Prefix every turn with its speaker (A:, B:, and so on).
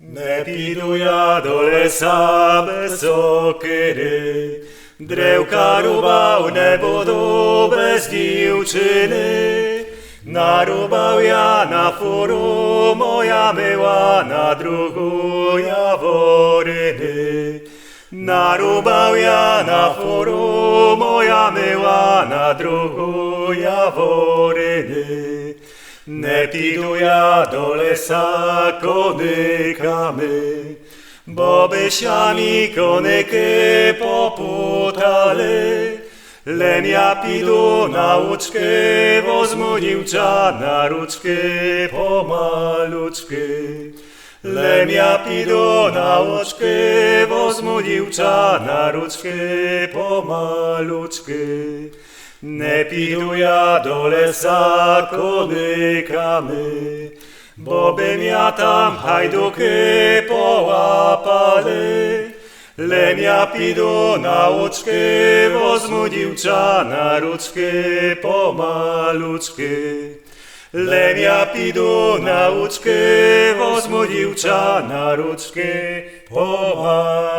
A: Ne ja do lesa bez okedy, drevka rubał ne budu bez dziewczyny. Narubał ja na furu, moja myła na drugu jaworyny. Narubał ja na furu, moja myła na drugu jaworyny. Nepiduja do lesa konykamy, bo bysiami konyky poputali. Lemia pidu nauczkę, wozmunił cza na ruczkę pomaluczkę. Lemia pidu nauczkę, wozmunił cza na ruczkę pomaluczkę. піду на очки, возьму дівча на ручки помалучки. Не піду я до леса кониками, бо бим я там гайдуки полапали. Лем я піду на очки, возьму дівча на ручки помалучки. Лем я піду на учки, возьму дівча на ручки помалучки.